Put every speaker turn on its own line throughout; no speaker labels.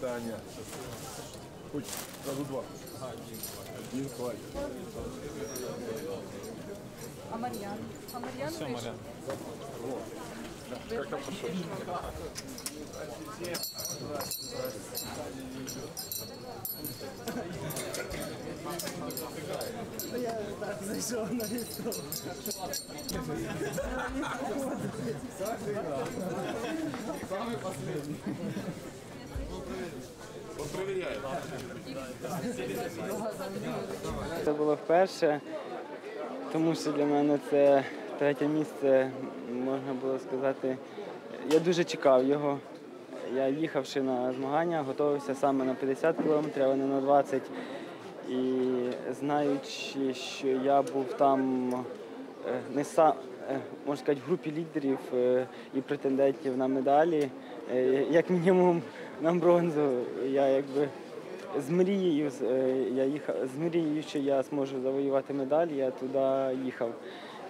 Таня. Хоть сразу два. Один хватит.
А Мар'ян? А Мар'ян
Все? Марян.
Как там пошел?
На лісу.
Он.
Це було вперше, тому що для мене це третє місце, можна було сказати. Я дуже чекав його. Я їхавши на змагання, готувався саме на 50 кілометрів, а не на 20. І знаючи, що я був там е, не сам, е, можна сказати, в групі лідерів е, і претендентів на медалі, як мінімум на бронзу, я якби з мрією, я їхав з мрією, що я зможу завоювати медаль, я туди їхав.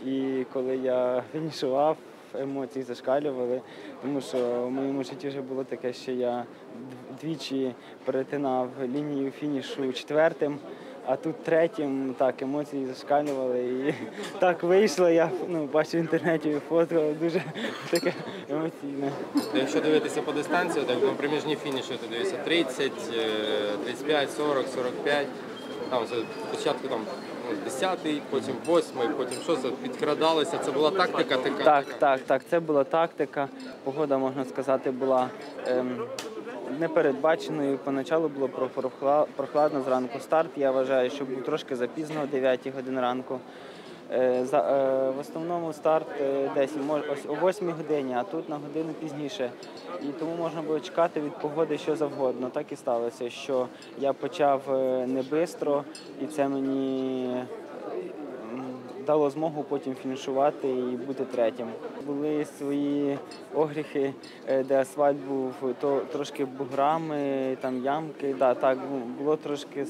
І коли я фінішував, емоції зашкалювали, тому що в моєму житті вже було таке, що я двічі перетинав лінію фінішу четвертим. А тут третім так емоції зашкалювали і так вийшло. Я ну, бачу в інтернеті фото дуже таке емоційне.
Якщо дивитися по дистанції, так на проміжні фініші то дивися 30, е, 35, 40, 45. Там це спочатку там ну, 10, потім 8, потім 6, підкрадалися. Це була тактика така.
Так, так, так. Це була тактика. Погода, можна сказати, була ем, непередбаченою. Поначалу було прохла- прохладно зранку. Старт я вважаю, що був трошки запізно, о 9 годин ранку. Е, е, в основному старт е, десь о 8 годині, а тут на годину пізніше. І тому можна було чекати від погоди що завгодно. Так і сталося, що я почав не бистро, і це мені дало змогу потім фінішувати і бути третім. Були свої огріхи, е, де асфальт був то трошки буграми, там ямки. Да, так було трошки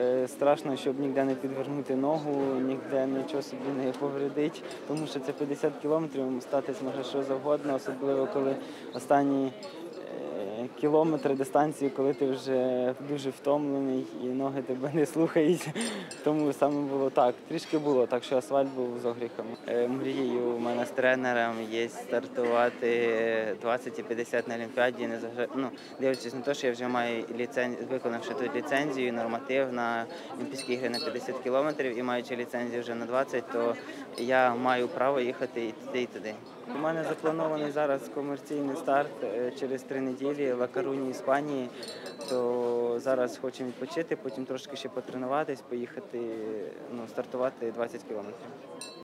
е, страшно, щоб ніде не підвернути ногу, ніде нічого собі не повредити, тому що це 50 кілометрів, статись може що завгодно, особливо коли останні кілометри дистанції, коли ти вже дуже втомлений і ноги тебе не слухають. Тому саме було так. Трішки було, так що асфальт був з огріхами. Е, Мрією у мене з тренером є стартувати 20 і 50 на Олімпіаді, не ну, дивлячись на те, що я вже маю ліцен... виконавши тут ліцензію, норматив на Олімпійські ігри на 50 кілометрів і маючи ліцензію вже на 20, то я маю право їхати і туди, і туди. У мене запланований зараз комерційний старт е, через три неділі в Лакаруні, Іспанії. То зараз хочемо відпочити, потім трошки ще потренуватись, поїхати ну, стартувати 20 кілометрів.